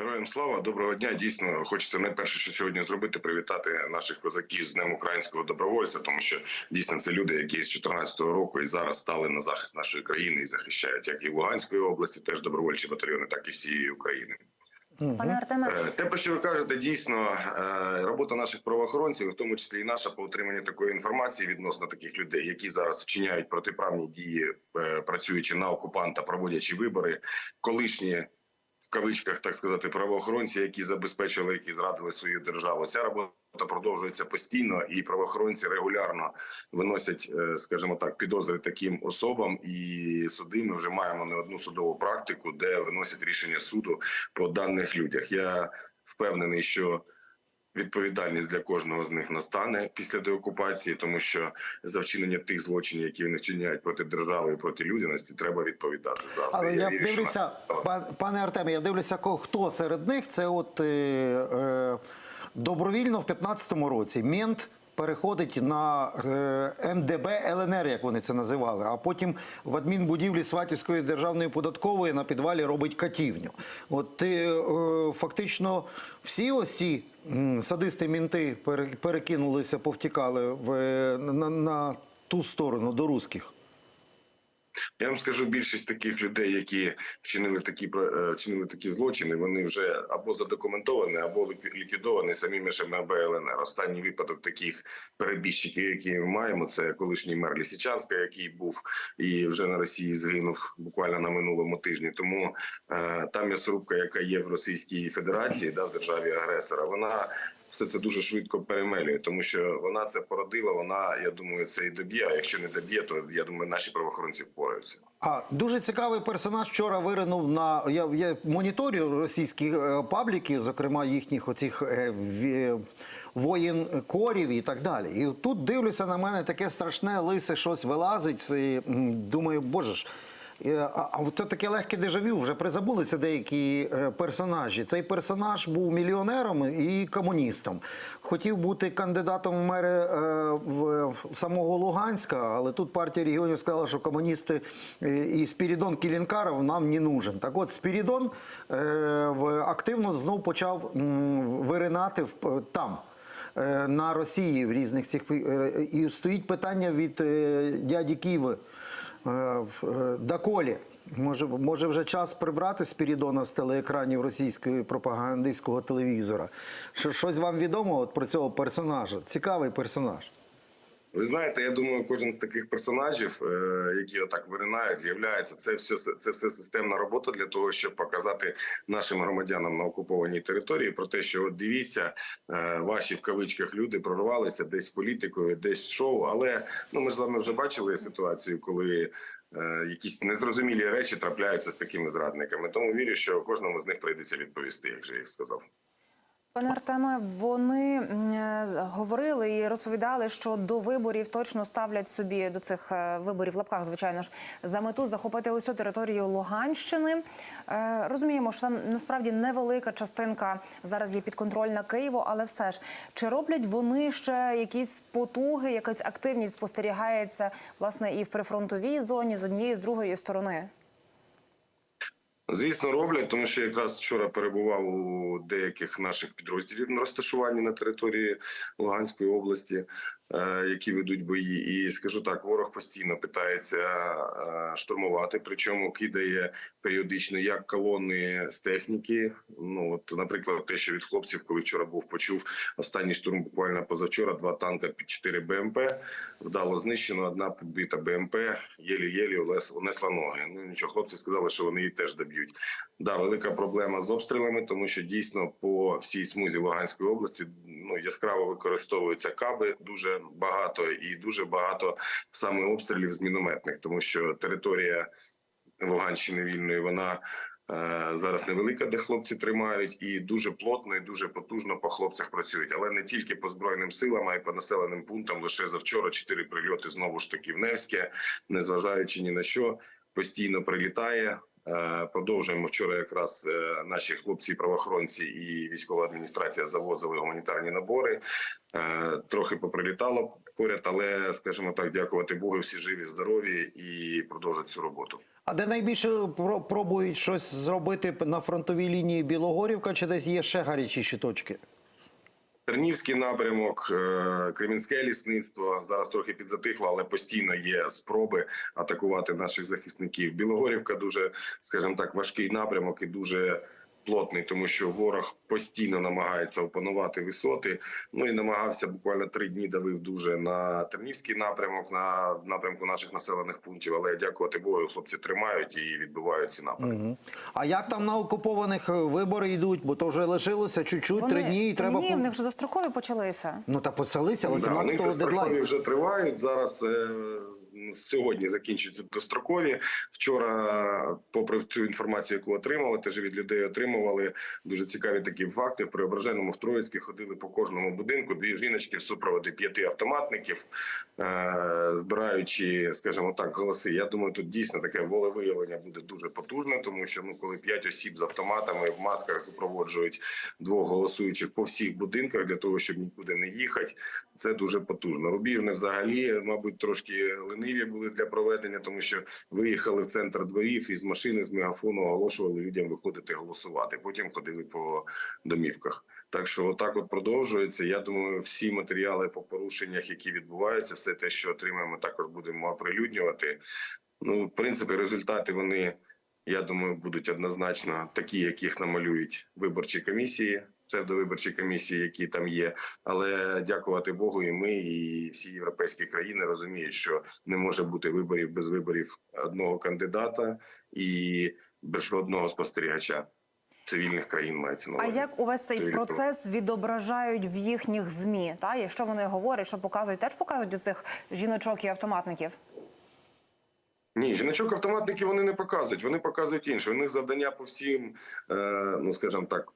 Героям слава, доброго дня. Дійсно, хочеться найперше, що сьогодні зробити, привітати наших козаків з Днем українського добровольця, тому що дійсно це люди, які з 2014 року і зараз стали на захист нашої країни і захищають як і Луганської області, теж добровольчі батальйони, так і всієї України. Пане Артеме, Е, Те, про що ви кажете, дійсно е, робота наших правоохоронців, в тому числі і наша по отриманню такої інформації відносно таких людей, які зараз вчиняють протиправні дії, е, працюючи на окупанта, проводячи вибори, колишні. В кавичках, так сказати, правоохоронці, які забезпечили, які зрадили свою державу. Ця робота продовжується постійно, і правоохоронці регулярно виносять, е, скажімо так, підозри таким особам. І суди ми вже маємо не одну судову практику, де виносять рішення суду по даних людях. Я впевнений, що відповідальність для кожного з них настане після деокупації, тому що за вчинення тих злочинів, які вони вчиняють проти держави і проти людяності, треба відповідати завжди. Але я вірю, що дивлюся, на- пане Артеме, я дивлюся, хто серед них. Це от е, е, добровільно в 15-му році мент переходить на е, МДБ ЛНР, як вони це називали, а потім в адмінбудівлі Сватівської державної податкової на підвалі робить катівню. От е, е, фактично всі ось ці садисти мінти пере- перекинулися, повтікали в, е, на, на ту сторону до русських. Я вам скажу, більшість таких людей, які вчинили такі е, вчинили такі злочини, вони вже або задокументовані, або ліквідовані самими ж МБ ЛНР. Останній випадок таких перебіжчиків, які ми маємо, це колишній мер Лісичанська, який був і вже на Росії згинув буквально на минулому тижні. Тому е, та м'ясорубка, яка є в Російській Федерації, да, в державі агресора, вона. Все це дуже швидко перемелює, тому що вона це породила. Вона, я думаю, це і доб'є. А якщо не доб'є, то я думаю, наші правоохоронці впораються. А дуже цікавий персонаж вчора виринув на я, я моніторю російські е, пабліки, зокрема їхніх оцих е, воєн корів і так далі. І тут дивлюся на мене таке страшне лисе щось вилазить. І, думаю, боже ж. Е, А, от таке легке дежавю, вже призабулися деякі е, персонажі. Цей персонаж був мільйонером і комуністом. Хотів бути кандидатом в мери е, в, самого Луганська, але тут партія регіонів сказала, що комуністи і Спірідон Кілінкаров нам не нужен. Так от Спірідон активно знов почав виринати там. На Росії в різних цих і стоїть питання від дяді Києва доколі. Може, може вже час прибрати Спірідона з телеекранів російської пропагандистського телевізора. Щось вам відомо от про цього персонажа? Цікавий персонаж. Ви знаєте, я думаю, кожен з таких персонажів, е, які отак виринають, з'являється. Це все це все системна робота для того, щоб показати нашим громадянам на окупованій території про те, що от дивіться, е, ваші в кавичках люди прорвалися десь політикою, десь шоу. Але ну ми ж з вами вже бачили ситуацію, коли. е, Якісь незрозумілі речі трапляються з такими зрадниками, тому вірю, що кожному з них прийдеться відповісти, як же їх сказав. Пане Артеме, вони е, говорили і розповідали, що до виборів точно ставлять собі до цих е, виборів в лапках, звичайно ж, за мету захопити усю територію Луганщини. Е, Розуміємо, що там насправді невелика частинка зараз є підконтрольна Києву, але все ж чи роблять вони ще якісь потуги, якась активність спостерігається власне і в прифронтовій зоні з однієї з другої сторони. Звісно, роблять, тому що якраз вчора перебував у деяких наших підрозділів на розташуванні на території Луганської області, які ведуть бої. І скажу так, ворог постійно питається е, штурмувати, причому кидає періодично як колони з техніки. Ну от, наприклад, те, що від хлопців, коли вчора був почув останній штурм, буквально позавчора, два танка під 4 БМП вдало знищено. Одна підбита БМП, єлі-єлі унесла ноги. Ну нічого, хлопці сказали, що вони її теж доб'ють. Да, велика проблема з обстрілами, тому що дійсно по всій смузі Луганської області ну яскраво використовуються каби дуже багато і дуже багато саме обстрілів з мінометних, тому що територія Луганщини вільної вона. е, Зараз невелика, де хлопці тримають, і дуже плотно і дуже потужно по хлопцях працюють, але не тільки по збройним силам, а й по населеним пунктам. Лише завчора чотири прильоти знову ж таки в Невське, незважаючи ні на що, постійно прилітає. Е, Продовжуємо вчора. Якраз е, наші хлопці, правоохоронці і військова адміністрація завозили гуманітарні набори. Е, Трохи поприлітало поряд, але скажімо так, дякувати Богу, всі живі, здорові і продовжують цю роботу. А де найбільше про- пробують щось зробити на фронтовій лінії Білогорівка, чи десь є ще гарячіші точки? Тернівський напрямок, е, Кремінське лісництво зараз трохи підзатихло, але постійно є спроби атакувати наших захисників. Білогорівка дуже, скажімо так, важкий напрямок і дуже плотний, тому що ворог постійно намагається опанувати висоти. Ну і намагався буквально три дні давив дуже на Тернівський напрямок, на в напрямку наших населених пунктів. Але дякувати Богу, хлопці тримають і відбивають ці напрямки. Мгм. А як там на окупованих е, вибори йдуть? Бо то вже лишилося чуть-чуть, три дні і треба... ні, в них вже дострокові почалися. Ну та поселися, але Да, у 17-го дострокові вже тривають. Зараз е, сьогодні закінчуються дострокові. Вчора, попри цю інформацію, яку отримали, теж від людей отримували дуже цікаві такі факти. В Преображеному в Троїцькі ходили по кожному будинку. Дві жіночки в супроводі п'яти автоматників, е, збираючи, скажімо так, голоси. Я думаю, тут дійсно таке волевиявлення буде дуже потужне, тому що ну, коли п'ять осіб з автоматами в масках супроводжують двох голосуючих по всіх будинках для того, щоб нікуди не їхати. Це дуже потужно. Рубіжне взагалі, мабуть, трошки лениві були для проведення, тому що виїхали в центр дворів і з машини з мегафону оголошували людям виходити голосувати. Потім ходили по домівках. Так що отак от продовжується. Я думаю, всі матеріали по порушеннях, які відбуваються, все те, що отримаємо, також будемо оприлюднювати. Ну, в принципі, результати вони. Я думаю, будуть однозначно такі, яких намалюють виборчі комісії, псевдовиборчі комісії, які там є. Але дякувати Богу, і ми, і всі європейські країни розуміють, що не може бути виборів без виборів одного кандидата і без жодного спостерігача. Цивільних країн мається на увазі. А як увесь цей Це процес відображають в їхніх змі? Та і що вони говорять, що показують, теж показують у цих жіночок і автоматників? Ні, жіночок автоматники вони не показують. Вони показують інше. У них завдання по всім, е, ну скажімо так.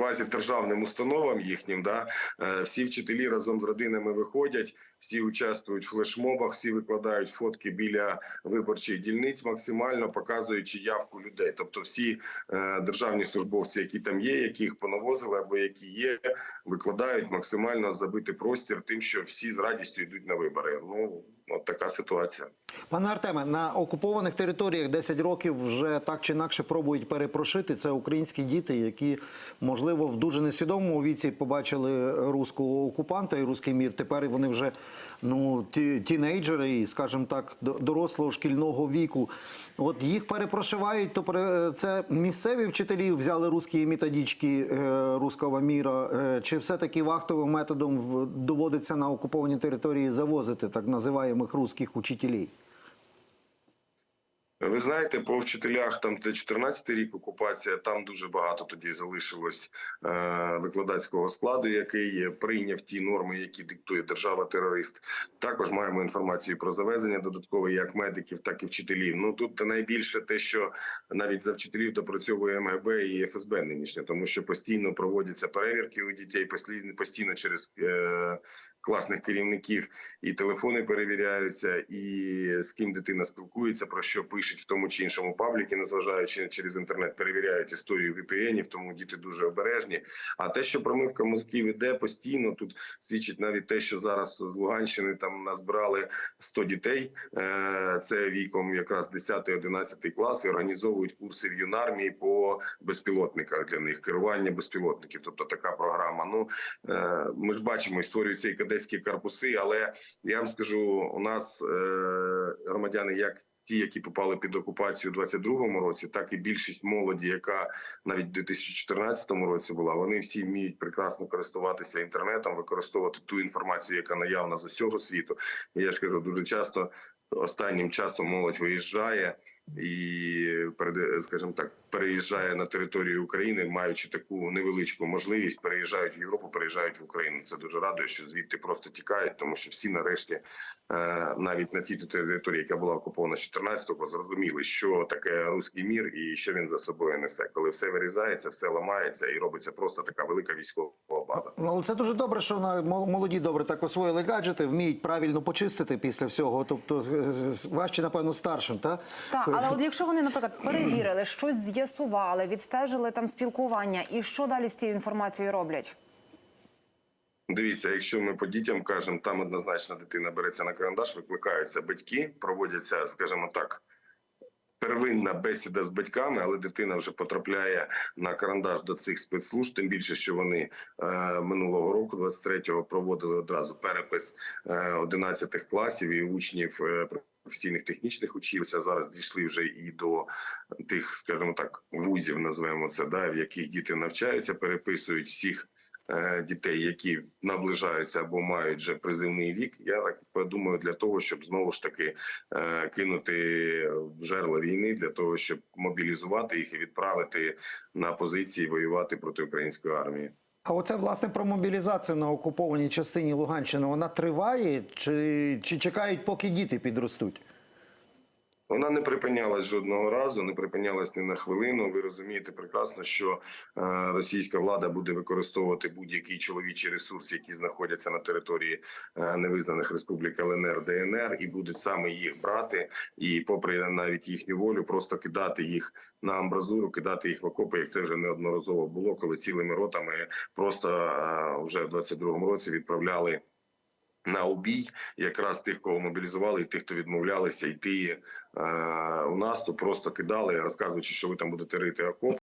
Квазідержавним установам їхнім, да е, всі вчителі разом з родинами виходять, всі участвують в флешмобах, всі викладають фотки біля виборчих дільниць, максимально показуючи явку людей. Тобто, всі е, державні службовці, які там є, яких понавозили або які є, викладають максимально забити простір, тим, що всі з радістю йдуть на вибори. Ну от така ситуація. Пане Артеме, на окупованих територіях 10 років вже так чи інакше пробують перепрошити. Це українські діти, які, можливо, в дуже несвідомому віці побачили руського окупанта і руський мір. Тепер вони вже ну, ті, тінейджери, і, скажімо так, до- дорослого шкільного віку. От їх перепрошивають, то це місцеві вчителі взяли русські методички е, руського міра, е, чи все-таки вахтовим методом доводиться на окуповані території завозити так називаємих русських учителів? Ви знаєте, по вчителях там де 14 рік окупація, там дуже багато тоді залишилось е, викладацького складу, який прийняв ті норми, які диктує держава-терорист. Також маємо інформацію про завезення додаткове як медиків, так і вчителів. Ну тут найбільше те, що навіть за вчителів допрацьовує МГБ і ФСБ нинішнє, тому що постійно проводяться перевірки у дітей, постійно через е, класних керівників і телефони перевіряються, і з ким дитина спілкується, про що пишуть в тому чи іншому пабліки, незважаючи через інтернет, перевіряють історію VPN-ів, тому діти дуже обережні. А те, що промивка мозків іде постійно, тут свідчить навіть те, що зараз з Луганщини там назбирали 100 дітей. Е, Це віком якраз 10-11 клас і організовують курси в юнармії по безпілотниках для них, керування безпілотників. Тобто така програма. Ну е, ми ж бачимо, і створюються і кадетські корпуси, але я вам скажу, у нас е, громадяни як. Ті, які попали під окупацію у 22-му році, так і більшість молоді, яка навіть у 2014 році була, вони всі вміють прекрасно користуватися інтернетом, використовувати ту інформацію, яка наявна з усього світу. І я ж кажу, дуже часто останнім часом молодь виїжджає і скажімо так, переїжджає на територію України, маючи таку невеличку можливість, переїжджають в Європу, переїжджають в Україну. Це дуже радує, що звідти просто тікають, тому що всі нарешті е, навіть на тій території, яка була окупована з 14-го, зрозуміли, що таке руський мір і що він за собою несе. Коли все вирізається, все ламається і робиться просто така велика військова але це дуже добре, що на мол- молоді добре так освоїли гаджети, вміють правильно почистити після всього. Тобто важче, напевно, старшим, та? Так, але от якщо вони, наприклад, перевірили, щось з'ясували, відстежили там спілкування, і що далі з цією інформацією роблять? Дивіться, якщо ми по дітям кажемо, там однозначно дитина береться на карандаш, викликаються батьки, проводяться, скажімо так. Первинна бесіда з батьками, але дитина вже потрапляє на карандаш до цих спецслужб. Тим більше, що вони е, минулого року, 23-го, проводили одразу перепис е, 11 класів і учнів е, професійних технічних училися. Зараз дійшли вже і до тих, скажімо так, вузів, називаємо це, да, в яких діти навчаються, переписують всіх е, дітей, які наближаються або мають вже призивний вік. Я так думаю, для того, щоб знову ж таки е, кинути в жерло війни, для того, щоб мобілізувати їх і відправити на позиції воювати проти української армії. А оце власне про мобілізацію на окупованій частині Луганщини. Вона триває чи, чи чекають, поки діти підростуть? Вона не припинялась жодного разу, не припинялась ні на хвилину. Ви розумієте прекрасно, що е, російська влада буде використовувати будь-який чоловічий ресурс, які знаходяться на території е, невизнаних республік ЛНР, ДНР, і будуть саме їх брати, і, попри навіть їхню волю, просто кидати їх на амбразуру, кидати їх в окопи, як це вже неодноразово було, коли цілими ротами просто е, вже в 22-му році відправляли на обій якраз тих, кого мобілізували, і тих, хто відмовлялися йти е, у наступ, просто кидали, розказуючи, що ви там будете рити окоп.